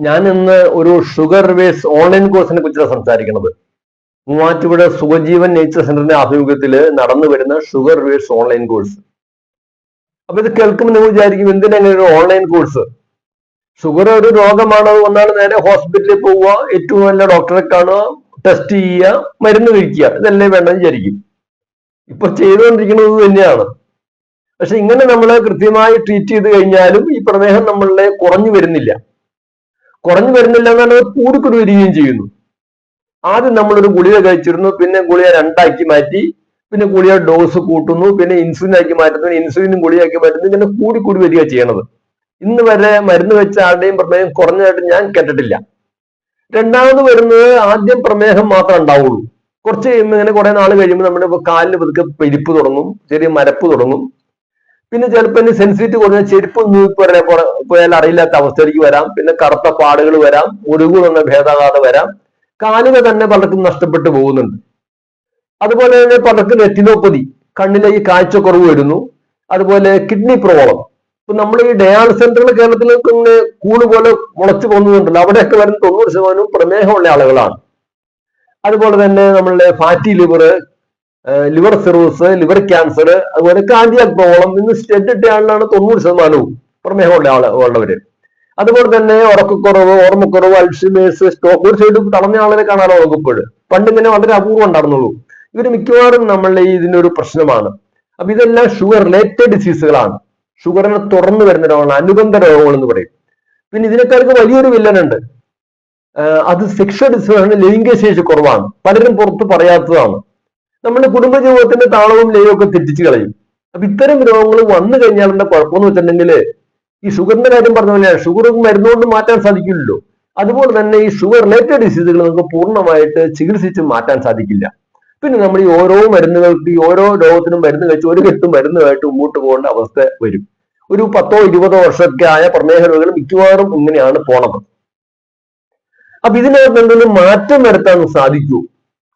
ഞാൻ ഇന്ന് ഒരു ഷുഗർ വേസ് ഓൺലൈൻ കോഴ്സിനെ കുറിച്ചാണ് സംസാരിക്കുന്നത് മൂവാറ്റുപുഴ സുഖജീവൻ നേച്ചർ സെന്ററിന്റെ ആഭിമുഖ്യത്തിൽ നടന്നു വരുന്ന ഷുഗർ വേസ് ഓൺലൈൻ കോഴ്സ് അപ്പൊ ഇത് കേൾക്കുമ്പോൾ നിങ്ങൾ വിചാരിക്കും എന്തിനാ ഒരു ഓൺലൈൻ കോഴ്സ് ഷുഗർ ഒരു രോഗമാണ്? ഒന്നാണ് നേരെ ഹോസ്പിറ്റലിൽ പോവുക ഏറ്റവും നല്ല ഡോക്ടറെ കാണുക ടെസ്റ്റ് ചെയ്യുക മരുന്ന് കഴിക്കുക. ഇതല്ലേ വേണ്ടെന്ന് വിചാരിക്കും. ഇപ്പൊ ചെയ്തുകൊണ്ടിരിക്കുന്നത് തന്നെയാണ്. പക്ഷെ ഇങ്ങനെ നമ്മൾ കൃത്യമായി ട്രീറ്റ് ചെയ്ത് കഴിഞ്ഞാലും ഈ പ്രമേഹം നമ്മളുടെ കുറഞ്ഞു വരുന്നില്ല. കുറഞ്ഞു വരുന്നില്ല എന്നാണ് കൂടിക്കൂടി വരികയും ചെയ്യുന്നു. ആദ്യം നമ്മളൊരു ഗുളിക കഴിച്ചിരുന്നു പിന്നെ ഗുളിക രണ്ടാക്കി മാറ്റി പിന്നെ ഗുളിക ഡോസ് കൂട്ടുന്നു പിന്നെ ഇൻസുലിൻ ആക്കി മാറ്റുന്നു ഇൻസുലിനും ഗുളിയാക്കി മാറ്റുന്നു ഇങ്ങനെ കൂടിക്കൂടി വരിക ചെയ്യണത്. ഇന്ന് വരെ മരുന്ന് വെച്ച ആരുടെയും പ്രമേഹം കുറഞ്ഞതായിട്ട് ഞാൻ കേട്ടിട്ടില്ല. രണ്ടാമത് വരുന്നത് ആദ്യം പ്രമേഹം മാത്രം ഉണ്ടാവുള്ളൂ. കുറച്ച് കഴിയുമ്പോൾ ഇങ്ങനെ കുറെ നാൾ കഴിയുമ്പോൾ നമ്മുടെ കാലിന് പതുക്കെ പെരിപ്പ് തുടങ്ങും ചെറിയ മരപ്പ് തുടങ്ങും. പിന്നെ ചിലപ്പോൾ ഇനി സെൻസിറ്റിവിറ്റി കുറഞ്ഞ ചെരുപ്പ് പോയാൽ അറിയില്ലാത്ത അവസ്ഥയിലേക്ക് വരാം. പിന്നെ കറുത്ത പാടുകൾ വരാം മുറിവ് എന്ന ഭേദാഘാതം വരാം. കാലുക തന്നെ പലർക്കും നഷ്ടപ്പെട്ടു പോകുന്നുണ്ട്. അതുപോലെ തന്നെ പലർക്കും നെറ്റിനോപ്പതി കണ്ണിലേക്ക് കാഴ്ചക്കുറവ് വരുന്നു. അതുപോലെ കിഡ്നി പ്രോബ്ലം ഇപ്പൊ നമ്മൾ ഈ ഡയാലിസ് സെന്ററുകൾ കേരളത്തിൽ കൂണ് പോലെ മുളച്ചു പോകുന്നുണ്ടല്ലോ അവിടെയൊക്കെ വരുന്ന തൊണ്ണൂറ് ശതമാനവും പ്രമേഹമുള്ള ആളുകളാണ്. അതുപോലെ തന്നെ നമ്മളുടെ fatty liver liver cirrhosis liver cancer അതുപോലെ കാർഡിയാക് പ്രോളം ഇന്ന് സ്റ്റെഡ് ഇട്ട ആളിലാണ് തൊണ്ണൂറ് ശതമാനവും പ്രമേഹമുള്ള ആൾ ഉള്ളവര്. അതുപോലെ തന്നെ ഉറക്കക്കുറവ് ഓർമ്മക്കുറവ് അൽഷിമേഴ്സ് സ്റ്റോക്ക് ഒരു സൈഡ് തളഞ്ഞ ആളിനെ കാണാനോ വകുപ്പോഴ് പണ്ട് ഇങ്ങനെ വളരെ അപൂർവം ഉണ്ടായിരുന്നുള്ളൂ. ഇവർ മിക്കവാറും നമ്മളുടെ ഇതിനൊരു പ്രശ്നമാണ്. അപ്പൊ ഇതെല്ലാം ഷുഗർ റിലേറ്റഡ് ഡിസീസുകളാണ് ഷുഗറിനെ തുറന്നു വരുന്ന രോഗങ്ങൾ അനുബന്ധ രോഗങ്ങൾ എന്ന് പറയും. പിന്നെ ഇതിനേക്കാൾക്ക് വലിയൊരു വില്ലനുണ്ട് അത് സെക്ഷൽ ഡിസീസാണ് ലൈംഗിക ശേഷി കുറവാണ്. പലരും പുറത്ത് പറയാത്തതാണ്. നമ്മുടെ കുടുംബജീവിതത്തിന്റെ താളവും ലയവും ഒക്കെ തെറ്റിച്ച് കളയും. അപ്പൊ ഇത്തരം രോഗങ്ങൾ വന്നു കഴിഞ്ഞാൽ എന്താ കുഴപ്പമെന്ന് വെച്ചിട്ടുണ്ടെങ്കിൽ ഈ ഷുഗറിന്റെ കാര്യം പറഞ്ഞ പോലെ ഷുഗർ മരുന്നുകൊണ്ട് മാറ്റാൻ സാധിക്കില്ലല്ലോ. അതുപോലെ തന്നെ ഈ ഷുഗർ റിലേറ്റഡ് ഡിസീസുകൾ നമുക്ക് പൂർണമായിട്ട് ചികിത്സിച്ച് മാറ്റാൻ സാധിക്കില്ല. പിന്നെ നമ്മൾ ഈ ഓരോ മരുന്നുകൾക്ക് ഈ ഓരോ രോഗത്തിനും മരുന്ന് കഴിച്ച് ഒരു കെട്ടും മരുന്നുമായിട്ട് മുമ്പോട്ട് പോകേണ്ട അവസ്ഥ വരും. ഒരു പത്തോ ഇരുപതോ വർഷമൊക്കെ ആയ പ്രമേഹ രോഗികൾ മിക്കവാറും ഇങ്ങനെയാണ് പോണത്. അപ്പൊ ഇതിനകത്ത് എന്തെങ്കിലും മാറ്റം വരുത്താൻ സാധിക്കൂ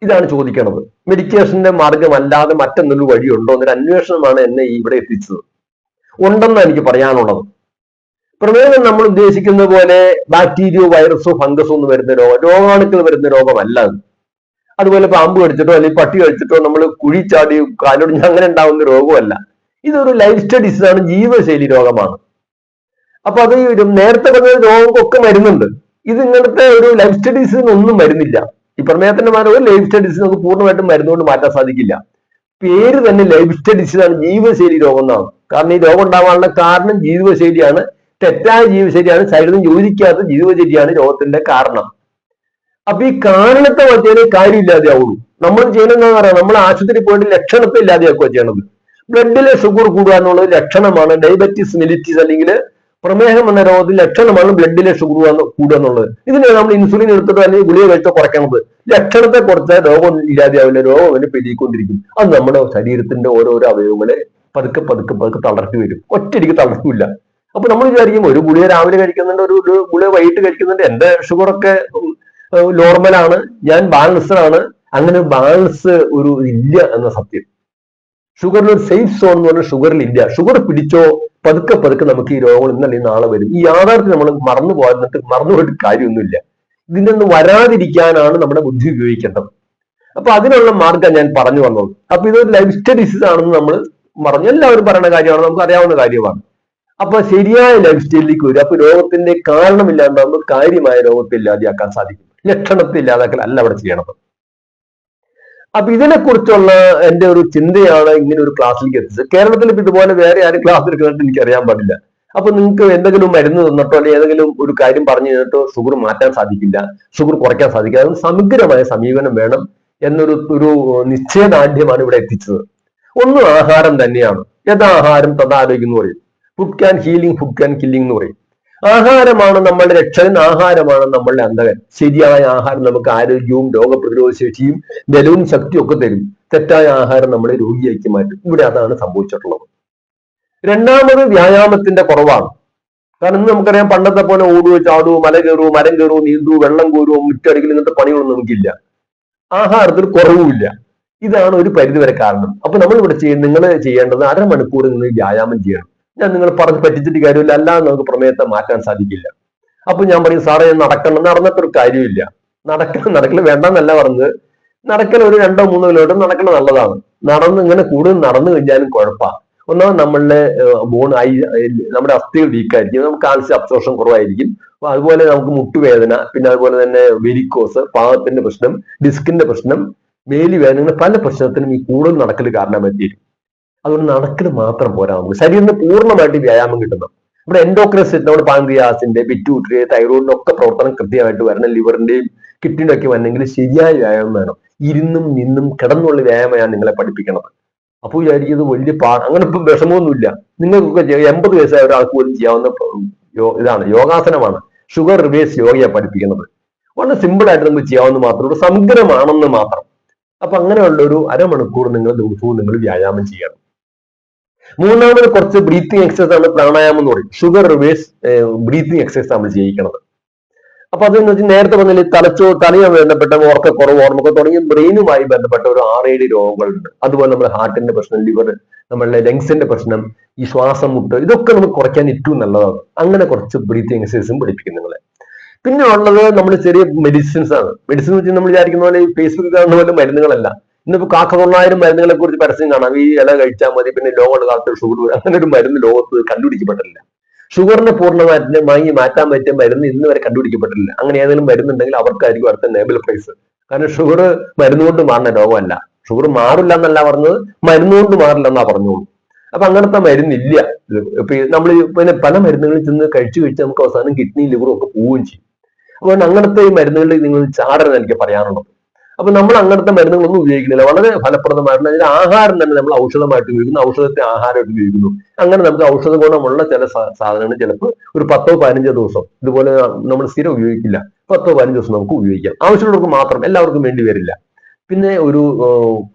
ഇതാണ് ചോദിക്കണത്. മെഡിക്കേഷന്റെ മാർഗമല്ലാതെ മറ്റെന്തൊരു വഴിയുണ്ടോ? എന്നൊരു അന്വേഷണമാണ് എന്നെ ഇവിടെ എത്തിച്ചത്. ഉണ്ടെന്നാണ് എനിക്ക് പറയാനുള്ളത്. പ്രമേഹം നമ്മൾ ഉദ്ദേശിക്കുന്ന പോലെ ബാക്ടീരിയോ വൈറസോ ഫംഗസോ ഒന്നും വരുന്ന രോഗം രോഗാണുക്കൾ വരുന്ന രോഗമല്ല അത്. അതുപോലെ പാമ്പ് കടിച്ചിട്ടോ അല്ലെങ്കിൽ പട്ടി കടിച്ചിട്ടോ നമ്മൾ കുഴി ചാടി കാലൊടിഞ്ഞ് അങ്ങനെ ഉണ്ടാവുന്ന രോഗമല്ല. ഇതൊരു ലൈഫ് സ്റ്റഡീസ് ആണ് ജീവശൈലി രോഗമാണ്. അപ്പൊ അത് നേരത്തെ പറഞ്ഞ രോഗമൊക്കെ മരുന്നുണ്ട്. ഇത് ഇങ്ങനത്തെ ഒരു ലൈഫ് ഒന്നും മരുന്നില്ല. ഈ പ്രമേഹത്തിന്റെ ഒരു ലൈഫ് സ്റ്റഡീസ് നമുക്ക് പൂർണമായിട്ടും മരുന്നുകൊണ്ട് മാറ്റാൻ സാധിക്കില്ല. പേര് തന്നെ ലൈഫ് സ്റ്റഡീസ് ആണ് ജീവശൈലി രോഗം എന്നാണ്. കാരണം ഈ രോഗം ഉണ്ടാവാനുള്ള കാരണം ജീവിതശൈലിയാണ് തെറ്റായ ജീവിതശൈലിയാണ് നിന്ന് യോജിക്കാത്ത ജീവിതശൈലിയാണ് രോഗത്തിന്റെ കാരണം. അപ്പൊ ഈ കാരണത്തെ വച്ചതിന് കാര്യമില്ലാതെ ആവുള്ളൂ നമ്മൾ ചെയ്യണമെന്ന് പറയാം പറയാ നമ്മൾ ആശുപത്രി പോയിട്ട് ലക്ഷണത്തെ ഇല്ലാതെയാക്കുക ചെയ്യണത്. ബ്ലഡിലെ ഷുഗർ കൂടുക എന്നുള്ളത് ലക്ഷണമാണ്. ഡയബറ്റിസ് മെലിറ്റീസ് അല്ലെങ്കിൽ പ്രമേഹം എന്ന രോഗത്തിൽ ലക്ഷണമാണ് ബ്ലഡിലെ ഷുഗർ കൂടുക എന്നുള്ളത്. ഇതിനെ നമ്മൾ ഇൻസുലിൻ എടുത്തിട്ട് അല്ലെങ്കിൽ ഗുളിക കഴിച്ചോ കുറയ്ക്കണത് ലക്ഷണത്തെ കുറച്ച് രോഗം ഇല്ലാതെയാവില്ല. രോഗം അവന് പെരുകിക്കൊണ്ടിരിക്കും. അത് നമ്മുടെ ശരീരത്തിന്റെ ഓരോരോ അവയവങ്ങളെ പതുക്കെ പതുക്കെ പതുക്കെ തളർത്തി വരും. ഒറ്റയടിക്ക് തളർത്തില്ല. അപ്പൊ നമ്മൾ വിചാരിക്കും ഒരു ഗുളിക രാവിലെ കഴിക്കുന്നുണ്ട് ഒരു ഗുളിക വൈകിട്ട് കഴിക്കുന്നുണ്ട്. എന്റെ ഷുഗർ ഒക്കെ നോർമലാണ് ഞാൻ ബാലൻസ്ഡ് ആണ്. അങ്ങനെ ബാലൻസ് ഒരു ഇല്ല എന്ന സത്യം. ഷുഗറിൽ ഒരു സേഫ് സോൺ എന്ന് പറഞ്ഞാൽ ഷുഗറിൽ ഇല്ല. ഷുഗർ പിടിച്ചോ പതുക്കെ പതുക്കെ നമുക്ക് ഈ രോഗങ്ങൾ ഇന്നല്ലേ നാളെ വരും. ഈ യാഥാർത്ഥ്യം നമ്മൾ മറന്നു പോകാന്നിട്ട് മറന്നു പോയിട്ട് കാര്യമൊന്നുമില്ല. ഇതിന്റെ ഒന്നും വരാതിരിക്കാനാണ് നമ്മുടെ ബുദ്ധി ഉപയോഗിക്കേണ്ടത്. അപ്പൊ അതിനുള്ള മാർഗം ഞാൻ പറഞ്ഞു വന്നത്. അപ്പൊ ഇതൊരു ലൈഫ് സ്റ്റൈൽ ഡിസീസ് ആണെന്ന് നമ്മൾ പറഞ്ഞു. എല്ലാവരും പറയുന്ന കാര്യമാണ് നമുക്ക് അറിയാവുന്ന കാര്യമാണ്. അപ്പൊ ശരിയായ ലൈഫ് സ്റ്റൈലിലേക്ക് വരും അപ്പൊ രോഗത്തിന്റെ കാരണമില്ലാണ്ടാകുമ്പോൾ കാര്യമായ രോഗത്തെ ഇല്ലാതെയാക്കാൻ സാധിക്കും. ലക്ഷണത്തെ ഇല്ലാതാക്കൽ അല്ല അവിടെ ചെയ്യണത്. അപ്പൊ ഇതിനെക്കുറിച്ചുള്ള എന്റെ ഒരു ചിന്തയാണ് ഇങ്ങനെ ഒരു ക്ലാസ്സിലേക്ക് എത്തിച്ചത്. കേരളത്തിൽ ഇപ്പൊ ഇതുപോലെ വേറെ ആരും ക്ലാസ് എടുക്കുന്നതായിട്ട് എനിക്ക് അറിയാൻ പാടില്ല. അപ്പൊ നിങ്ങൾക്ക് എന്തെങ്കിലും മരുന്ന് തന്നിട്ടോ അല്ലെങ്കിൽ ഏതെങ്കിലും ഒരു കാര്യം പറഞ്ഞു തന്നിട്ടോ ഷുഗർ മാറ്റാൻ സാധിക്കില്ല ഷുഗർ കുറയ്ക്കാൻ സാധിക്കില്ല അതും സമഗ്രമായ സമീപനം വേണം എന്നൊരു ഒരു നിശ്ചയദാർഢ്യമാണ് ഇവിടെ എത്തിച്ചത്. ഒന്ന് ആഹാരം തന്നെയാണ്. യഥാഹാരം തഥാരോഗ്യം എന്ന് പറയും. Food can healing food can killing എന്ന് പറയും. ആഹാരമാണ് നമ്മളുടെ രക്ഷകൻ ആഹാരമാണ് നമ്മളുടെ അന്തകൻ ശരിയായ ആഹാരം നമുക്ക് ആരോഗ്യവും രോഗപ്രതിരോധ ശേഷിയും ബലവും ശക്തിയും ഒക്കെ തരും. തെറ്റായ ആഹാരം നമ്മളെ രോഗിയാക്കി മാറ്റും. ഇവിടെ അതാണ് സംഭവിച്ചിട്ടുള്ളത്. രണ്ടാമത് വ്യായാമത്തിന്റെ കുറവാണ്. കാരണം ഇന്ന് നമുക്കറിയാം പണ്ടത്തെ പോലെ ഓടുവോ ചാടുവോ മല കയറുവോ മരം കയറുവോ നീന്തുവോ വെള്ളം കോരുവോ മുറ്റടിക്കൽ ഇങ്ങനത്തെ പണികളൊന്നും നമുക്കില്ല. ആഹാരത്തിൽ കുറവുമില്ല. ഇതാണ് ഒരു പരിധിവരെ കാരണം. അപ്പൊ നമ്മൾ ഇവിടെ ചെയ്യുന്ന നിങ്ങൾ ചെയ്യേണ്ടത് അരമണിക്കൂർ നിങ്ങൾ വ്യായാമം ചെയ്യണം. ഞാൻ നിങ്ങൾ പറഞ്ഞ് പറ്റിച്ചിട്ട് കാര്യമില്ല. അല്ലാതെ നമുക്ക് പ്രമേയത്തെ മാറ്റാൻ സാധിക്കില്ല. അപ്പൊ ഞാൻ പറയും സാറേ നടക്കണം. നടന്നിട്ടൊരു കാര്യമില്ല നടക്കണം നടക്കൽ വേണ്ടെന്നല്ല പറഞ്ഞത്. നടക്കൽ ഒരു രണ്ടോ മൂന്നോ കിലോമീറ്റർ നടക്കൽ നല്ലതാണ്. നടന്ന് ഇങ്ങനെ കൂടുതൽ നടന്നു കഴിഞ്ഞാലും കുഴപ്പമാണ് ഒന്നാമത് നമ്മളുടെ ബോൺ ഐ നമ്മുടെ അസ്ഥികൾ വീക്കായിരിക്കും നമുക്ക് കാൽസ്യം അബ്സോർഷൻ കുറവായിരിക്കും. അപ്പൊ അതുപോലെ നമുക്ക് മുട്ടുവേദന പിന്നെ അതുപോലെ തന്നെ വെരിക്കോസ് പാദത്തിന്റെ പ്രശ്നം ഡിസ്കിന്റെ പ്രശ്നം വേലി വേദന ഇങ്ങനെ പല പ്രശ്നത്തിനും ഈ കൂടുതൽ നടക്കൽ കാരണമായിത്തീരും. അതുകൊണ്ട് നടക്കൽ മാത്രം പോരാ നമുക്ക്. ശരീരത്തിന് പൂർണമായിട്ട് വ്യായാമം കിട്ടുന്നു. നമ്മുടെ എൻഡോക്രസ് നമ്മുടെ പാങ്ക്രിയാസിന്റെ പിറ്റൂട്ടറി തൈറോയിഡിന്റെ ഒക്കെ പ്രവർത്തനം കൃത്യമായിട്ട് വരണം. ലിവറിന്റെയും കിഡ്നിയുടെ ഒക്കെ വരണമെങ്കിൽ ശരിയായ വ്യായാമം വേണം. ഇരുന്നും നിന്നും കിടന്നുള്ള വ്യായാമമാണ് നിങ്ങളെ പഠിപ്പിക്കുന്നത് അപ്പോൾ വിചാരിക്കുന്നത് വലിയ പാ അങ്ങനെ ഇപ്പം വിഷമമൊന്നുമില്ല. നിങ്ങൾക്കൊക്കെ. എൺപത് വയസ്സായ ഒരാൾക്ക് പോലും ചെയ്യാവുന്ന ഇതാണ് യോഗാസനമാണ്. ഷുഗർ റിവേഴ്സ് യോഗയാണ് പഠിപ്പിക്കുന്നത്. വളരെ സിമ്പിൾ ആയിട്ട് നമുക്ക് ചെയ്യാവുന്ന മാത്രമേ ഉള്ളൂ. സമഗ്രമാണെന്ന് മാത്രം. അപ്പൊ അങ്ങനെയുള്ള ഒരു അരമണിക്കൂർ നിങ്ങൾ ദിവസവും നിങ്ങൾ വ്യായാമം ചെയ്യണം. മൂന്നാമത് കുറച്ച് ബ്രീത്തിങ് എക്സസൈസ് ആണ് പ്രാണായാമം എന്ന് പറയും. ഷുഗർ റിവേഴ്സ് ബ്രീത്തിങ് എക്സസൈസ് നമ്മൾ ചെയ്യിക്കുന്നത് അപ്പൊ അതെന്ന് വെച്ചാൽ നേരത്തെ പറഞ്ഞാൽ തലച്ചോ തലയുമായി ബന്ധപ്പെട്ട ഓർക്കക്കുറവ് ഓർമ്മക്ക് തുടങ്ങി ബ്രെയിനുമായി ബന്ധപ്പെട്ട ഒരു ആറേഴ് രോഗങ്ങളുണ്ട്. അതുപോലെ നമ്മുടെ ഹാർട്ടിന്റെ പ്രശ്നം ലിവർ നമ്മളുടെ ലങ്സിന്റെ പ്രശ്നം ഈ ശ്വാസം മുട്ട് ഇതൊക്കെ നമുക്ക് കുറയ്ക്കാൻ ഏറ്റവും നല്ലതാണ്. അങ്ങനെ കുറച്ച് ബ്രീത്തിങ് എക്സസൈസും പഠിപ്പിക്കും നിങ്ങളെ. പിന്നെ ഉള്ളത് നമ്മൾ ചെറിയ മെഡിസിൻസ് ആണ്. മെഡിസിൻ വെച്ച് നമ്മൾ വിചാരിക്കുന്ന പോലെ ഫേസ്ബുക്കിൽ കാണുന്ന പോലെ മരുന്നുകളല്ല. ഇന്നിപ്പോ കാക്ക തൊള്ളായിരം മരുന്നുകളെ കുറിച്ച് പരസ്യം കാണാം. ഈ ഇല കഴിച്ചാൽ മതി പിന്നെ ലോകമുള്ള കാലത്ത് ഷുഗർ. അങ്ങനെ ഒരു മരുന്ന് ലോകത്ത് കണ്ടുപിടിക്കപ്പെട്ടില്ല ഷുഗറിനെ പൂർണമായിട്ട് മാറ്റാൻ പറ്റിയ മരുന്ന് ഇന്ന് വരെ കണ്ടുപിടിക്കപ്പെട്ടില്ല അങ്ങനെ ഏതെങ്കിലും മരുന്നുണ്ടെങ്കിൽ അവർക്കായിരിക്കും അടുത്ത നേബൽ പ്രൈസ് കാരണം ഷുഗർ മരുന്നുകൊണ്ട് മാറുന്ന രോഗമല്ല. ഷുഗർ മാറില്ല എന്നല്ല പറഞ്ഞത് മരുന്നുകൊണ്ട് മാറില്ല എന്നാ പറഞ്ഞോളൂ. അപ്പൊ അങ്ങനത്തെ മരുന്നില്ല. ഇപ്പൊ നമ്മൾ പിന്നെ പല മരുന്നുകളിൽ ചെന്ന് കഴിച്ചു കഴിച്ച് നമുക്ക് അവസാനം കിഡ്നി ലിവറും ഒക്കെ പോവുകയും ചെയ്യും. അതുകൊണ്ട് അങ്ങനത്തെ ഈ മരുന്നുകളിൽ നിങ്ങൾ ചാടരുത് എനിക്ക് പറയാനുള്ളത്. അപ്പൊ നമ്മൾ അങ്ങനത്തെ മരുന്നുകളൊന്നും ഉപയോഗിക്കുന്നില്ല. വളരെ ഫലപ്രദമായിട്ടുള്ള അതിന്റെ ആഹാരം തന്നെ നമ്മൾ ഔഷധമായിട്ട് ഉപയോഗിക്കുന്നു. ഔഷധത്തെ ആഹാരമായിട്ട് ഉപയോഗിക്കുന്നു. അങ്ങനെ നമുക്ക് ഔഷധ ഗുണമുള്ള ചില സാധനങ്ങൾ ചിലപ്പോൾ ഒരു പത്തോ പതിനഞ്ചോ ദിവസം ഇതുപോലെ നമ്മൾ സ്ഥിരം ഉപയോഗിക്കില്ല. പത്തോ പതിനഞ്ചോ ദിവസം നമുക്ക് ഉപയോഗിക്കാം. ആവശ്യമുള്ളവർക്ക് മാത്രം എല്ലാവർക്കും വേണ്ടി വരില്ല. പിന്നെ ഒരു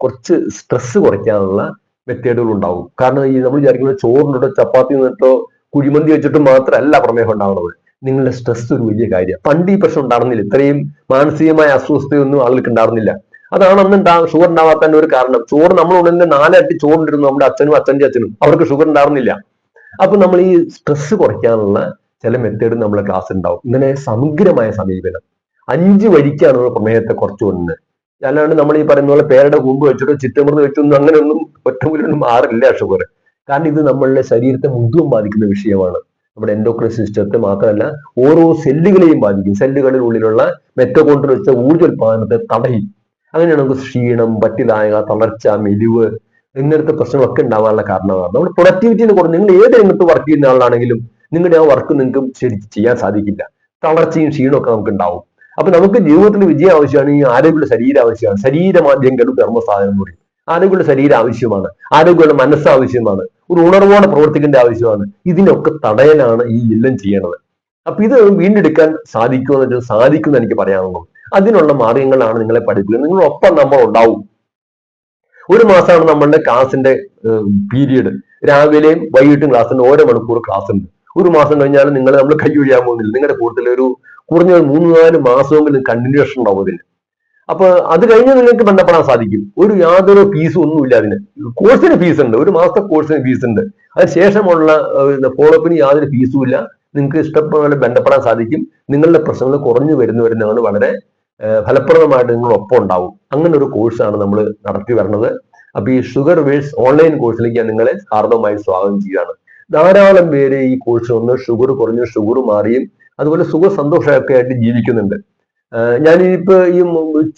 കുറച്ച് സ്ട്രെസ് കുറയ്ക്കാനുള്ള മെത്തേഡുകൾ ഉണ്ടാവും. കാരണം ഈ നമ്മൾ വിചാരിക്കുന്നത് ചോറിനിട്ടോ ചപ്പാത്തി നിന്നിട്ടോ കുഴിമന്തി വെച്ചിട്ട് മാത്രമല്ല പ്രമേഹം ഉണ്ടാവുന്നത്. നിങ്ങളുടെ സ്ട്രെസ് ഒരു വലിയ കാര്യം. പണ്ട് ഈ പ്രശ്നം ഉണ്ടായിരുന്നില്ല. ഇത്രയും മാനസികമായ അസ്വസ്ഥയൊന്നും ആളുകൾക്ക് ഉണ്ടാകുന്നില്ല അതാണ് അന്ന് ഉണ്ടാ ഷുഗർ ഉണ്ടാവാത്തതിന്റെ ഒരു കാരണം. ചോറ് നമ്മൾ ഉടനെ നാലട്ടി ചോറുണ്ടിരുന്നു. നമ്മുടെ അച്ഛനും അച്ഛന്റെ അച്ഛനും. അവർക്ക് ഷുഗർ ഉണ്ടായിരുന്നില്ല അപ്പൊ നമ്മൾ ഈ സ്ട്രെസ് കുറയ്ക്കാനുള്ള ചില മെത്തേഡ് നമ്മുടെ ക്ലാസ് ഉണ്ടാവും ഇങ്ങനെ സമഗ്രമായ സമീപനം. അഞ്ച് വഴിക്കാണ് നമ്മൾ പ്രമേഹത്തെ കുറച്ചു കൊണ്ടുന്നത് അല്ലാണ്ട് നമ്മൾ ഈ പറയുന്ന പോലെ പേരുടെ കൂമ്പ് വെച്ചിട്ടോ ചിറ്റമൃന്ന് വെച്ചൊന്നും അങ്ങനെയൊന്നും ഒറ്റമൂലൊന്നും മാറില്ല ഷുഗർ കാരണം ഇത് നമ്മളുടെ ശരീരത്തെ മുഴുവൻ ബാധിക്കുന്ന വിഷയമാണ്. നമ്മുടെ എൻഡോക്രൈൻ സിസ്റ്റത്തെ മാത്രമല്ല ഓരോ സെല്ലുകളെയും ബാധിക്കും. സെല്ലുകളിൽ ഉള്ളിലുള്ള മെറ്റോകോൺട്രിൽ വെച്ച ഊർജോൽപാദനത്തെ തടയും. അങ്ങനെയാണ് നമുക്ക് ക്ഷീണം പറ്റിലായ തളർച്ച മെലിവ് ഇങ്ങനത്തെ പ്രശ്നങ്ങളൊക്കെ ഉണ്ടാവാനുള്ള കാരണമാണ് നമ്മുടെ പ്രൊഡക്ടിവിറ്റിനെ കുറഞ്ഞ് നിങ്ങൾ ഏത് രംഗത്ത് വർക്ക് ചെയ്യുന്ന ആളാണെങ്കിലും നിങ്ങളുടെ ആ വർക്ക് നിങ്ങൾക്ക് ശരിക്കും ചെയ്യാൻ സാധിക്കില്ല. തളർച്ചയും ക്ഷീണമൊക്കെ നമുക്ക് ഉണ്ടാവും. അപ്പൊ നമുക്ക് ജീവിതത്തിൽ വിജയം ആവശ്യമാണ് ഈ ആരോഗ്യമുള്ള ശരീരം ആവശ്യമാണ്. ശരീരമാദ്യം കണ്ടു ധർമ്മസാധനം എന്ന് പറയും. ആരോഗ്യമുള്ള ശരീരം ആവശ്യമാണ്. ആരോഗ്യമുള്ള മനസ്സ് ആവശ്യമാണ്. ഒരു ഉണർവോടെ പ്രവർത്തിക്കേണ്ട ആവശ്യമാണ്. ഇതിനൊക്കെ തടയലാണ് ഈ എല്ലാം ചെയ്യണത്. അപ്പൊ ഇത് വീണ്ടെടുക്കാൻ സാധിക്കുമെന്ന് വെച്ചാൽ സാധിക്കുമെന്ന് എനിക്ക് പറയാനുള്ളൂ. അതിനുള്ള മാർഗങ്ങളാണ് നിങ്ങളെ പഠിപ്പിക്കുന്നത്. നിങ്ങളൊപ്പം നമ്മൾ ഉണ്ടാവും. ഒരു മാസമാണ് നമ്മളുടെ ക്ലാസിന്റെ പീരീഡ് രാവിലെയും വൈകിട്ടും ക്ലാസ്സിന്റെ ഓരോ മണിക്കൂർ ക്ലാസ് ഉണ്ട് ഒരു മാസം കഴിഞ്ഞാൽ നിങ്ങൾ നമ്മൾ കൈ ഒഴിയാൻ പോകുന്നില്ല. നിങ്ങളുടെ കൂടുതൽ ഒരു കുറഞ്ഞ ഒരു മൂന്ന് നാല് മാസമെങ്കിലും കണ്ടിന്യൂഷൻ ഉണ്ടാവും അപ്പൊ അത് കഴിഞ്ഞ് നിങ്ങൾക്ക് ബന്ധപ്പെടാൻ സാധിക്കും. ഒരു യാതൊരു ഫീസും ഒന്നുമില്ല അതിന്. കോഴ്സിന് ഫീസ് ഉണ്ട്. ഒരു മാസത്തെ കോഴ്സിന് ഫീസ് ഉണ്ട്. അതിന് ശേഷമുള്ള ഫോളോ അപ്പിന് യാതൊരു ഫീസും ഇല്ല. നിങ്ങൾക്ക് ഇഷ്ടപ്പോലെ ബന്ധപ്പെടാൻ സാധിക്കും. നിങ്ങളുടെ പ്രശ്നങ്ങൾ കുറഞ്ഞു വരുന്ന വരുന്നതാണ് വളരെ ഫലപ്രദമായിട്ട് നിങ്ങൾ ഒപ്പം ഉണ്ടാവും. അങ്ങനെ ഒരു കോഴ്സാണ് നമ്മൾ നടത്തി വരുന്നത് അപ്പൊ ഈ ഷുഗർ വേഴ്സ് ഓൺലൈൻ കോഴ്സിലേക്ക് ഞാൻ നിങ്ങളെ ഹാർദവമായി സ്വാഗതം ചെയ്യുകയാണ്. ധാരാളം പേര് ഈ കോഴ്സ് വന്ന് ഷുഗർ കുറഞ്ഞു ഷുഗർ മാറിയും. അതുപോലെ സുഖ സന്തോഷമൊക്കെ ആയിട്ട് ജീവിക്കുന്നുണ്ട്. ആഹ് ഞാനിപ്പോ ഈ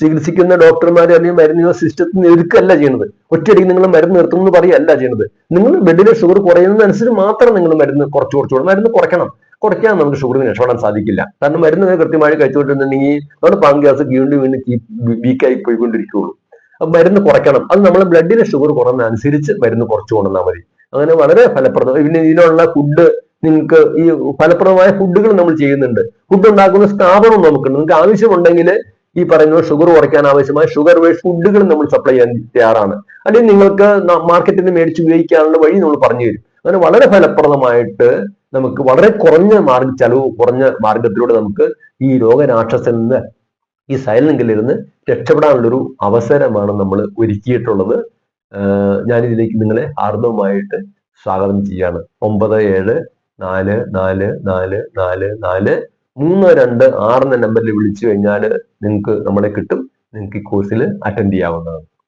ചികിത്സിക്കുന്ന ഡോക്ടർമാർ അല്ലെങ്കിൽ മരുന്ന് സിസ്റ്റത്തിന് എതിർക്കല്ല ചെയ്യുന്നത് ഒറ്റയടിക്ക് നിങ്ങൾ മരുന്ന് നിർത്തുമെന്ന് പറയല്ല ചെയ്യുന്നത് നിങ്ങൾ ബെഡിലെ ഷുഗർ കുറയുന്നതനുസരിച്ച് മാത്രം നിങ്ങൾ മരുന്ന് കുറച്ച് കുറച്ചുകൂടെ മരുന്ന് കുറയ്ക്കണം. കുറയ്ക്കാൻ നമുക്ക് ഷുഗറിന് രക്ഷപ്പെടാൻ സാധിക്കില്ല. കാരണം മരുന്ന് കൃത്യമായി കഴിച്ചുകൊണ്ടിരുന്നുണ്ടെങ്കിൽ നമ്മുടെ പാങ്ക്യാസ് വീണ്ടും വീണ്ടും വീക്കായി പോയിക്കൊണ്ടിരിക്കുകയുള്ളൂ മരുന്ന് കുറയ്ക്കണം. അത് നമ്മൾ ബ്ലഡിലെ ഷുഗർ കുറയുന്ന അനുസരിച്ച് മരുന്ന് കുറച്ചു കൊണ്ടുവന്നാൽ മതി. അങ്ങനെ വളരെ ഫലപ്രദം. പിന്നെ ഇതിനുള്ള ഫുഡ് നിങ്ങൾക്ക് ഈ ഫലപ്രദമായ ഫുഡുകൾ നമ്മൾ ചെയ്യുന്നുണ്ട്. ഫുഡ് ഉണ്ടാക്കുന്ന സ്ഥാപനം നമുക്കുണ്ട് നിങ്ങൾക്ക് ആവശ്യമുണ്ടെങ്കിൽ ഈ പറയുന്ന ഷുഗർ കുറയ്ക്കാൻ ആവശ്യമായ ഷുഗർ വേഴ്സ് ഫുഡുകൾ നമ്മൾ സപ്ലൈ ചെയ്യാൻ തയ്യാറാണ്. അല്ലെങ്കിൽ നിങ്ങൾക്ക് മാർക്കറ്റിൽ നിന്ന് മേടിച്ച് ഉപയോഗിക്കാനുള്ള വഴി നമ്മൾ പറഞ്ഞു തരും. അങ്ങനെ വളരെ ഫലപ്രദമായിട്ട് നമുക്ക് വളരെ കുറഞ്ഞ മാർഗ ചെലവ് കുറഞ്ഞ മാർഗത്തിലൂടെ നമുക്ക് ഈ രോഗരാക്ഷസിൽ നിന്ന് ഈ സൈലങ്കിലിരുന്ന് രക്ഷപ്പെടാനുള്ളൊരു അവസരമാണ് നമ്മൾ ഒരുക്കിയിട്ടുള്ളത്. ആഹ് ഞാനിതിലേക്ക് നിങ്ങളെ ഹാർദവമായിട്ട് സ്വാഗതം ചെയ്യാണ്. ഒമ്പത് ഏഴ് നാല് നാല് നാല് നാല് നാല് മൂന്ന് രണ്ട് ആറ് എന്ന നമ്പറിൽ വിളിച്ചു കഴിഞ്ഞാൽ നിങ്ങൾക്ക് നമ്മളെ കിട്ടും. നിങ്ങൾക്ക് ഈ കോഴ്സിൽ അറ്റൻഡ് ചെയ്യാവുന്നതാണ്.